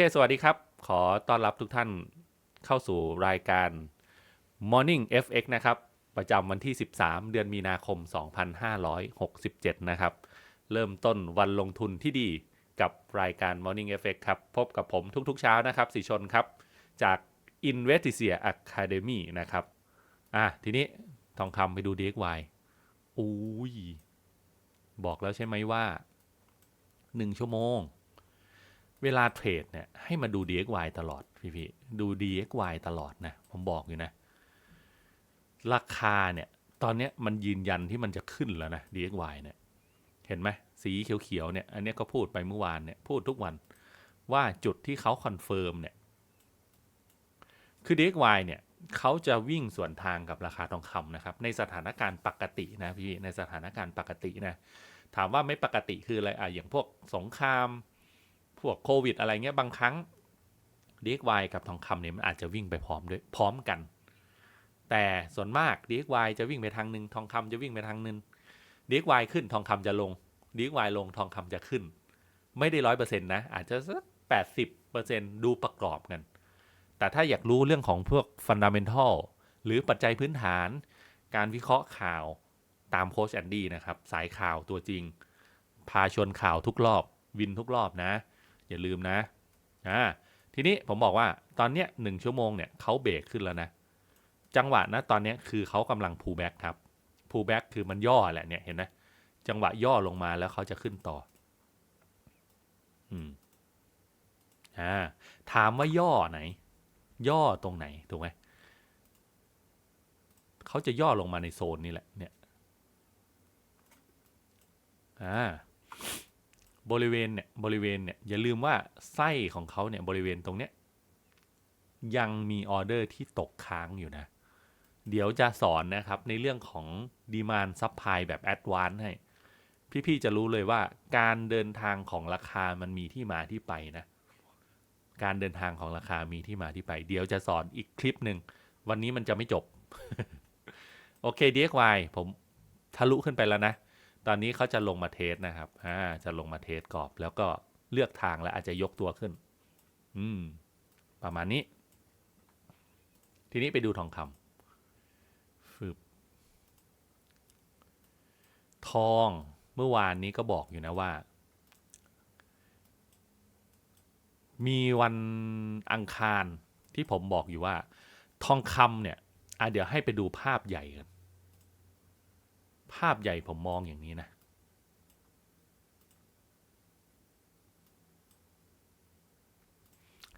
เค สวัสดีครับ ขอต้อนรับทุกท่านเข้าสู่รายการ Morning FX นะครับ ประจำวันที่ 13 เดือนมีนาคม 2567 นะครับ เริ่มต้นวันลงทุนที่ดีกับรายการ Morning FX ครับ พบกับผมทุกๆเช้านะครับสีชนครับ จาก Investisia Academy นะครับ อะ ทีนี้ทองคำไปดู DXY อุ้ย บอกแล้วใช่ไหมว่า 1 ชั่วโมง เวลาเทรดเนี่ยให้มาดู DXY ตลอดพี่พี่ๆดู DXY ตลอดนะ ผมบอกอยู่นะ ราคาเนี่ยตอนเนี้ยมันยืนยันที่มันจะขึ้นแล้วนะ DXY เนี่ยเห็นไหมสีเขียวๆเนี่ยอันนี้ก็พูดไปเมื่อวานเนี่ยพูดทุกวันว่าจุดที่เขาคอนเฟิร์มเนี่ยคือ DXY เนี่ยเขาจะวิ่งสวนทางกับราคาทองคำนะครับ ในสถานการณ์ปกตินะพี่ในสถานการณ์ปกตินะถามว่าไม่ปกติคืออะไรอะอย่างพวกสงคราม พวกโควิด อะไรเงี้ยบางครั้ง DXY กับทองคำเนี่ยมันอาจจะวิ่งไปพร้อมด้วยพร้อมกัน แต่ส่วนมาก DXY จะวิ่งไปทางหนึ่งทองคำจะวิ่งไปทางหนึ่ง DXY ขึ้นทองคำจะลง DXY ลงทองคำจะขึ้น ไม่ได้ร้อยเปอร์เซ็นต์นะ อาจจะสักแปดสิบเปอร์เซ็นต์ดูประกอบกัน แต่ถ้าอยากรู้เรื่องของพวกฟันดัมเ n นทัลหรือปัจจัยพื้นฐาน การวิเคราะห์ข่าวตามโค้ชแอนดี้นะครับ สายข่าวตัวจริง พาชนข่าวทุกรอบ วินทุกรอบนะ อย่าลืมนะอ่าทีนี้ผมบอกว่าตอนเนี้ยหนึ่งชั่วโมงเนี่ยเขาเบรกขึ้นแล้วนะ จังหวะนะตอนเนี้ยคือเขากำลัง pull back ครับ pull back คือมันย่อแหละเนี่ยเห็นไหมจังหวะย่อลงมาแล้วเขาจะขึ้นต่อ อืมอ่าถามว่าย่อไหน ย่อตรงไหนถูกไหมเขาจะย่อลงมาในโซนนี้แหละ เนี่ย อ่า บริเวณเนี่ยบริเวณเนี่ยอย่าลืมว่าไส้ของเขาเนี่ยบริเวณตรงเนี้ยยังมีออเดอร์ที่ตกค้างอยู่นะ เดี๋ยวจะสอนนะครับในเรื่องของดีมานซับพลายแบบแอดวานซ์ให้ พี่ๆจะรู้เลยว่าการเดินทางของราคามันมีที่มาที่ไปนะ การเดินทางของราคามีที่มาที่ไป เดี๋ยวจะสอนอีกคลิปหนึ่ง วันนี้มันจะไม่จบ โอเค DXY ผมทะลุขึ้นไปแล้วนะ ตอนนี้เขาจะลงมาเทสนะครับอ่าจะลงมาเทสกรอบ แล้วก็เลือกทางแล้วอาจจะยกตัวขึ้น อืม ประมาณนี้ ทีนี้ไปดูทองคำฟึบทองเมื่อวานนี้ก็บอกอยู่นะว่า มีวันอังคารที่ผมบอกอยู่ว่า ทองคำเนี่ยอะเดี๋ยวให้ไปดูภาพใหญ่กัน ภาพใหญ่ผมมองอย่างนี้นะ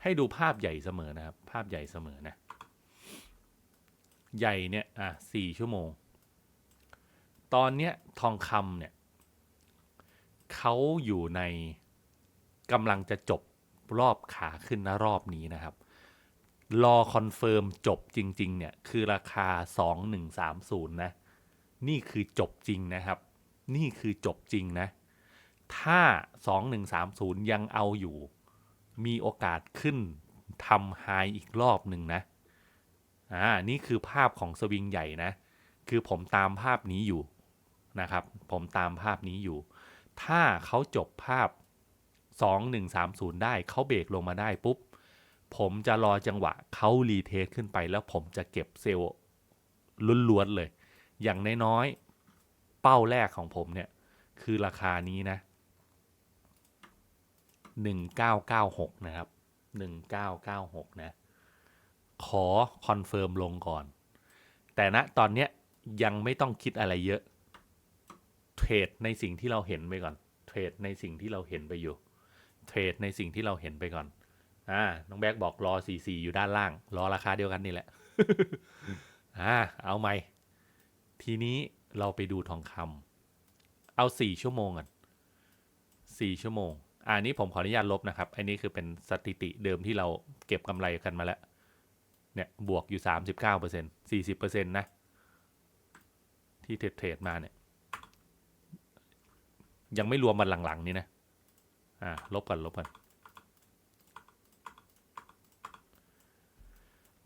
ให้ดูภาพใหญ่เสมอนะครับ ภาพใหญ่เสมอนะ ใหญ่เนี่ย อะสี่ชั่วโมง ตอนเนี้ยทองคำเนี่ยเขาอยู่ในกำลังจะจบรอบขาขึ้นนะรอบนี้นะครับ รอคอนเฟิร์มจบจริง ๆ เนี่ย คือราคา 2130 นะ นี่คือจบจริงนะครับ นี่คือจบจริงนะ ถ้า 2130 ยังเอาอยู่ มีโอกาสขึ้นทำไฮอีกรอบหนึ่งนะ อ่า นี่คือภาพของสวิงใหญ่นะ คือผมตามภาพนี้อยู่นะครับ ผมตามภาพนี้อยู่ ถ้าเขาจบภาพ 2130 ได้เขาเบรกลงมาได้ปุ๊บ ผมจะรอจังหวะเขารีเทสขึ้นไปแล้วผมจะเก็บเซลล์ล้วนๆเลย อย่างน้อยๆ เป้าแรกของผมเนี่ย คือราคานี้นะ 1996 นะครับ 1996 นะ ขอคอนเฟิร์มลงก่อน แต่ณตอนเนี้ยยังไม่ต้องคิดอะไรเยอะ เทรดในสิ่งที่เราเห็นไปก่อน เทรดในสิ่งที่เราเห็นไปอยู่ เทรดในสิ่งที่เราเห็นไปก่อน อ่า น้องแบกบอกรอ 44 อยู่ด้านล่าง รอราคาเดียวกันนี่แหละ อ่า เอาไหม ทีนี้เราไปดูทองคำเอา 4 ชั่วโมงก่อน4ชั่วโมงอ่านี้ผมขออนุญาตลบนะครับ อันนี้คือเป็นสถิติเดิมที่เราเก็บกำไรกันมาแล้ว เนี่ย บวกอยู่ 39% 40%นะ ที่เทรดเทรดมาเนี่ย ยังไม่รวมมันหลัง ๆ นี้นะ อ่า ลบกันลบกัน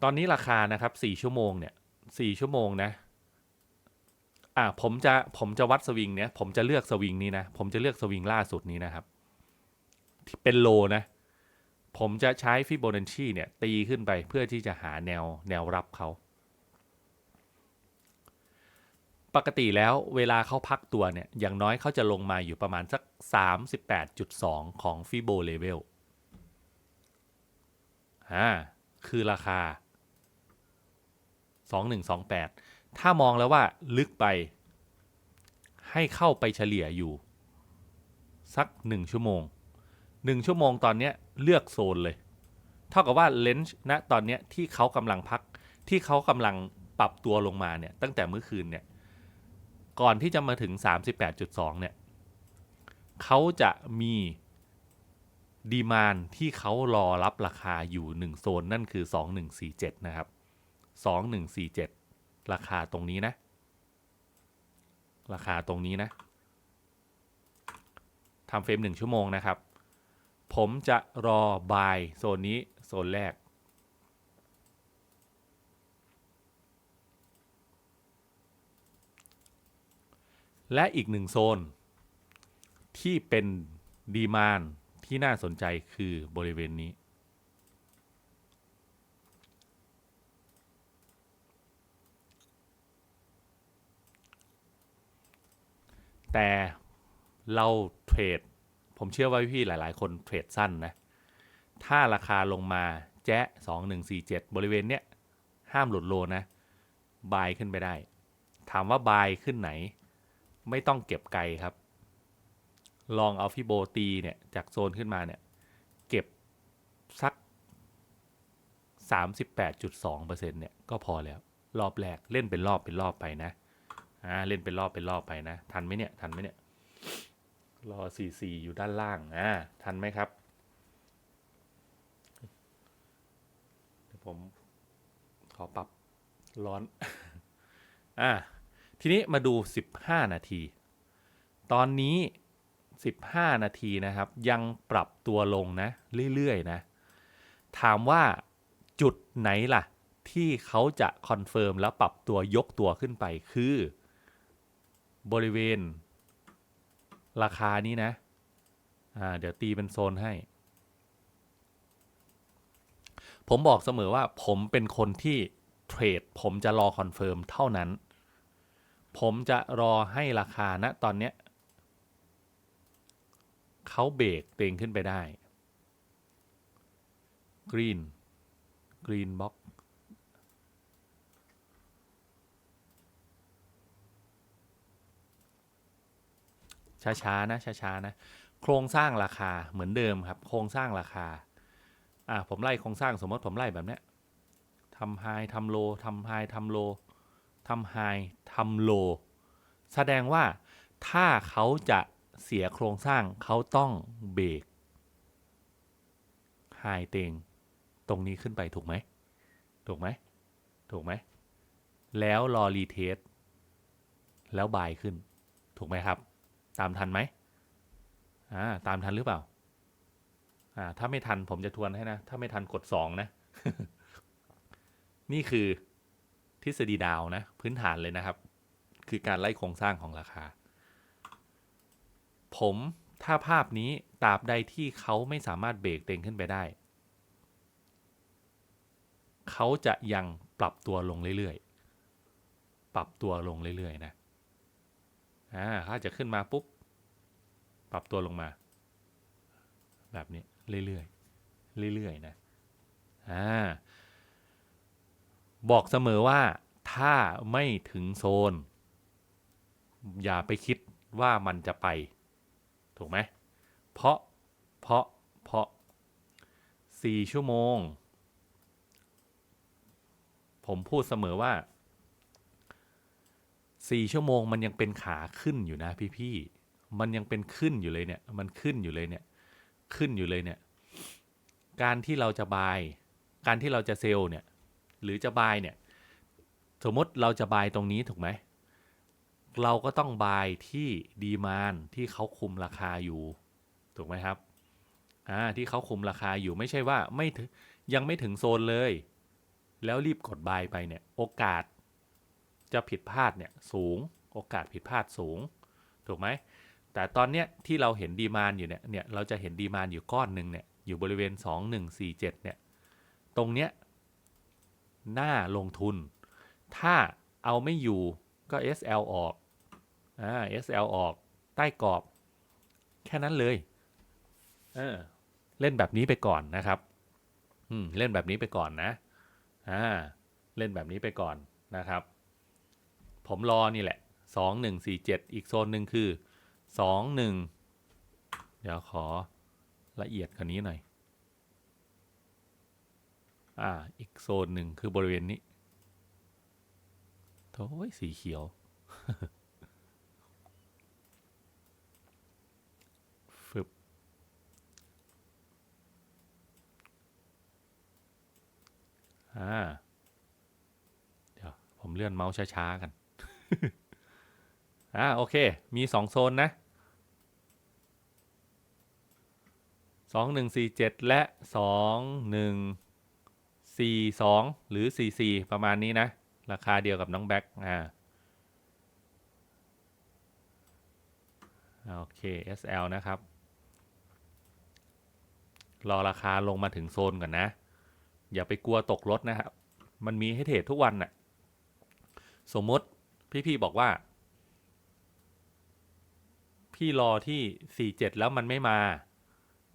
ตอนนี้ราคานะครับสี่ชั่วโมงเนี่ยสี่ชั่วโมงนะ อ่าผมจะผมจะวัดสวิงเนี่ยผมจะเลือกสวิงนี้นะ ผมจะเลือกสวิงล่าสุดนี้นะครับ ที่เป็นโลนะ ผมจะใช้ฟิโบนัชชีเนี่ย ตีขึ้นไปเพื่อที่จะหาแนวแนวรับเขาปกติแล้วเวลาเขาพักตัวเนี่ย อย่างน้อยเขาจะลงมาอยู่ประมาณสัก 38.2 ของฟิโบเลเวลอ่าคือราคา 2128 ถ้ามองแล้วว่าลึกไป ให้เข้าไปเฉลี่ยอยู่ สัก 1 ชั่วโมง 1 ชั่วโมงตอนเนี้ยเลือกโซนเลย เท่ากับว่าเลนจ์ณตอนเนี้ยที่เขากำลังพัก ที่เขากำลังปรับตัวลงมาเนี่ย ตั้งแต่เมื่อคืนเนี่ย ก่อนที่จะมาถึง 38.2 เนี่ยเขาจะมีดีมานที่เขารอรับราคาอยู่ 1 โซน นั่นคือ 2147 นะครับ 2147 ราคาตรงนี้นะ ราคาตรงนี้นะทำเฟรม1ชั่วโมงนะครับ ผมจะรอบายโซนนี้โซนแรก และอีกหนึ่งโซน ที่เป็นดีมานที่น่าสนใจคือบริเวณนี้ แต่เราเทรด ผมเชื่อว่าพี่ๆหลาย ๆ คนเทรดสั้นนะ ถ้าราคาลงมาแจ๊ะ2147 บริเวณเนี้ย ห้ามหลุดโลนะ บายขึ้นไปได้ ถามว่าบายขึ้นไหน ไม่ต้องเก็บไกลครับ ลองเอาฟิโบตีเนี่ย จากโซนขึ้นมาเนี่ย เก็บสัก 38.2%เนี่ย ก็พอแล้ว รอบแรกเล่นเป็นรอบเป็นรอบไปนะ อ่าเล่นเป็นรอบเป็นรอบไปนะ ทันไหมเนี่ย ทันไหมเนี่ยรอ44อยู่ด้านล่างอ่าทันไหมครับเดี๋ยวผมขอปรับร้อน อ่า ทีนี้มาดู 15 นาที ตอนนี้ 15 นาทีนะครับ ยังปรับตัวลงนะ เรื่อย ๆ นะ ถามว่าจุดไหนล่ะ ที่เขาจะคอนเฟิร์มแล้วปรับตัวยกตัวขึ้นไปคือ บริเวณ ราคานี้นะ อ่า เดี๋ยวตีเป็นโซนให้ ผมบอกเสมอว่าผมเป็นคนที่เทรด ผมจะรอคอนเฟิร์มเท่านั้น ผมจะรอให้ราคาณตอนเนี้ยเขาเบรกเต็งขึ้นไปได้ กรีน กรีนบ็อก ช้าๆนะช้าๆนะโครงสร้างราคาเหมือนเดิมครับ โครงสร้างราคาอ่าผมไล่โครงสร้างสมมติผมไล่แบบเนี้ยทำไฮทำโลทำไฮทำโลทำไฮทำโลแสดงว่าถ้าเขาจะเสียโครงสร้างเขาต้องเบรกไฮเตงตรงนี้ขึ้นไปถูกไหมถูกไหมถูกไหมแล้วรอรีเทสแล้วบายขึ้น ถูกไหมครับ ตามทันไหมอ่าตามทันหรือเปล่าอ่าถ้าไม่ทันผมจะทวนให้นะ ถ้าไม่ทันกดสองนะ นี่คือทฤษฎีดาวนะ พื้นฐานเลยนะครับ คือการไล่โครงสร้างของราคา ผมถ้าภาพนี้ตราบใดที่เขาไม่สามารถเบรกเต็งขึ้นไปได้ เขาจะยังปรับตัวลงเรื่อยๆ ปรับตัวลงเรื่อยๆนะ อ่าถ้าจะขึ้นมาปุ๊บ ปรับตัวลงมา แบบนี้เรื่อยๆเรื่อยๆนะอ่าบอกเสมอว่าถ้าไม่ถึงโซน อย่าไปคิดว่ามันจะไป ถูกไหม เพราะเพราะเพราะสี่ชั่วโมง ผมพูดเสมอว่า สี่ชั่วโมงมันยังเป็นขาขึ้นอยู่นะพี่ๆมันยังเป็นขึ้นอยู่เลยเนี่ย มันขึ้นอยู่เลยเนี่ย ขึ้นอยู่เลยเนี่ย การที่เราจะบาย การที่เราจะเซลล์เนี่ย หรือจะบายเนี่ย สมมติเราจะบายตรงนี้ถูกไหม เราก็ต้องบายที่ดีมานที่เขาคุมราคาอยู่ ถูกไหมครับ อ่า ที่เขาคุมราคาอยู่ไม่ใช่ว่าไม่ยังไม่ถึงโซนเลย แล้วรีบกดบายไปเนี่ย โอกาส จะผิดพลาดเนี่ยสูงโอกาสผิดพลาดสูง ถูกไหม แต่ตอนเนี้ยที่เราเห็นดีมานอยู่เนี่ยเนี่ยเราจะเห็นดีมานอยู่ก้อนหนึ่งเนี่ยอยู่บริเวณ 2147เนี่ยตรงเนี้ยน่าลงทุน ถ้าเอาไม่อยู่ก็ SL ออกอ่า SL ออกใต้กรอบ แค่นั้นเลยเออเล่นแบบนี้ไปก่อนนะครับอืมเล่นแบบนี้ไปก่อนนะอ่าเล่นแบบนี้ไปก่อนนะครับ ผมรอนี่แหละสองหนึ่งสี่เจ็ดอีกโซนหนึ่งคือสองหนึ่งเดี๋ยวขอละเอียดกว่านี้หน่อย อ่า อีกโซนหนึ่งคือบริเวณนี้โอ้ยสีเขียว ฟึบ อ่า เดี๋ยว ผมเลื่อนเมาส์ช้า ๆ กัน อ่าโอเค มีสองโซนนะสองหนึ่งสี่เจ็ดและสองหนึ่งสี่สองหรือสี่สี่ประมาณนี้นะ ราคาเดียวกับน้องแบ็คอ่าโอเค SL นะครับ รอราคาลงมาถึงโซนก่อนนะ อย่าไปกลัวตกรถนะครับ มันมีให้เทรดทุกวันน่ะ สมมติ พี่ๆบอกว่า พี่รอที่47แล้วมันไม่มา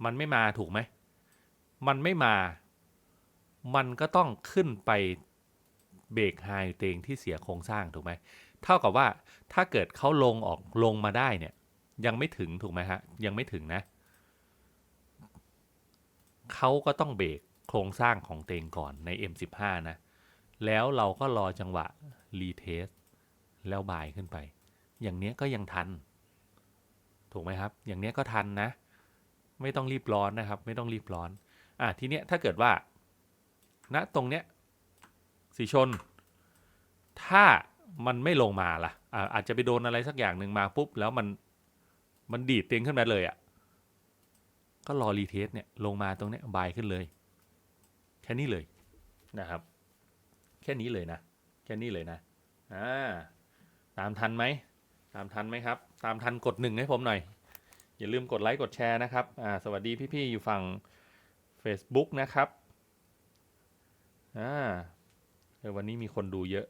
มันไม่มาถูกไหม มันไม่มา มันก็ต้องขึ้นไปเบรกไฮเตงที่เสียโครงสร้างถูกไหม เท่ากับว่าถ้าเกิดเขาลงออกลงมาได้เนี่ย ยังไม่ถึงถูกไหมฮะ ยังไม่ถึงนะเขาก็ต้องเบรกโครงสร้างของเตงก่อนใน M15 นะ แล้วเราก็รอจังหวะรีเทส แล้วบ่ายขึ้นไป อย่างเนี้ยก็ยังทัน ถูกไหมครับ อย่างเนี้ยก็ทันนะ ไม่ต้องรีบร้อนนะครับ ไม่ต้องรีบร้อน อะทีเนี้ยถ้าเกิดว่าณตรงเนี้ยสีชน ถ้ามันไม่ลงมาล่ะอะอาจจะไปโดนอะไรสักอย่างหนึ่งมาปุ๊บแล้วมันมันดีดเต็งขึ้นมาเลยอะ่ะ ก็รอรีเทสเนี่ยลงมาตรงเนี้ยบายขึ้นเลย แค่นี้เลยนะครับ แค่นี้เลยนะ แค่นี้เลยนะ อ่า ตามทันไหมตามทันไหมครับ ตามทันกดหนึ่งให้ผมหน่อย อย่าลืมกดไลค์กดแชร์นะครับอ่าสวัสดีพี่ๆอยู่ฝั่ง Facebook นะครับอ่าเออวันนี้มีคนดูเยอะ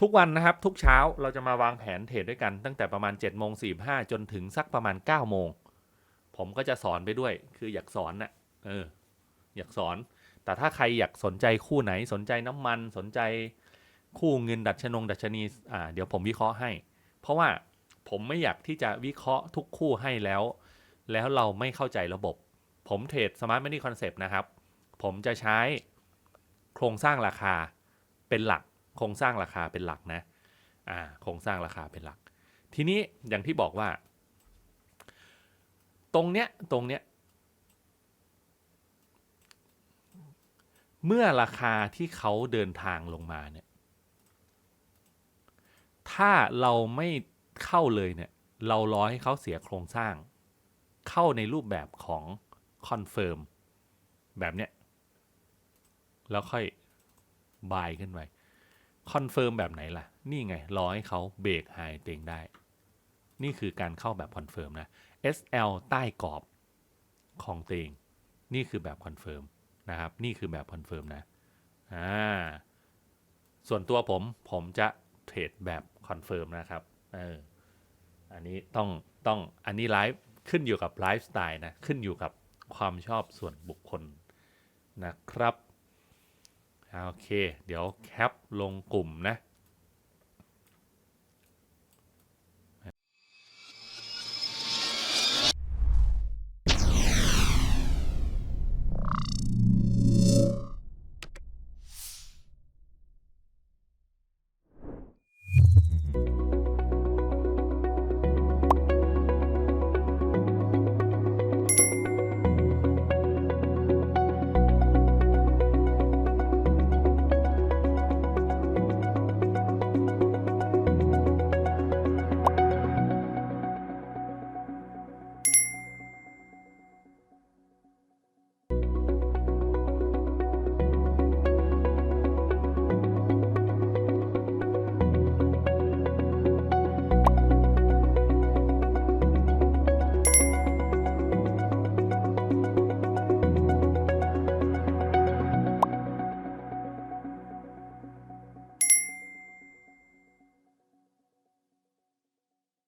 ทุกวันนะครับ ทุกเช้าเราจะมาวางแผนเทรดด้วยกันตั้งแต่ประมาณ7จ็ดโมงสีจนถึงสักประมาณ9ก้าโมงผมก็จะสอนไปด้วย คืออยากสอนน่ะเอออยากสอน แต่ถ้าใครอยากสนใจคู่ไหนสนใจน้ำมันสนใจ คู่เงินดัชนงดัชนีอ่าเดี๋ยวผมวิเคราะห์ให้ เพราะว่าผมไม่อยากที่จะวิเคราะห์ทุกคู่ให้แล้ว แล้วเราไม่เข้าใจระบบ ผมเทรด Smart Money Concept นะครับ ผมจะใช้โครงสร้างราคาเป็นหลัก โครงสร้างราคาเป็นหลักนะอ่าโครงสร้างราคาเป็นหลัก ทีนี้อย่างที่บอกว่า ตรงเนี้ยตรงเนี้ยเมื่อราคาที่เขาเดินทางลงมาเนี่ย ถ้าเราไม่เข้าเลยเนี่ย เรารอให้เขาเสียโครงสร้าง เข้าในรูปแบบของคอนเฟิร์มแบบเนี้ย แล้วค่อยบายขึ้นไปคอนเฟิร์มแบบไหนล่ะ นี่ไง รอให้เขาเบรกไฮเต็งได้ นี่คือการเข้าแบบคอนเฟิร์มนะ SL ใต้กรอบของเตงนี่คือแบบคอนเฟิร์มนะครับ นี่คือแบบคอนเฟิร์มนะ อ่า ส่วนตัวผม ผมจะ เทรดแบบคอนเฟิร์มนะครับเอออันนี้ต้องต้องอันนี้ไลฟ์ขึ้นอยู่กับไลฟ์สไตล์นะขึ้นอยู่กับความชอบส่วนบุคคลนะครับโอเค เดี๋ยวแคปลงกลุ่มนะ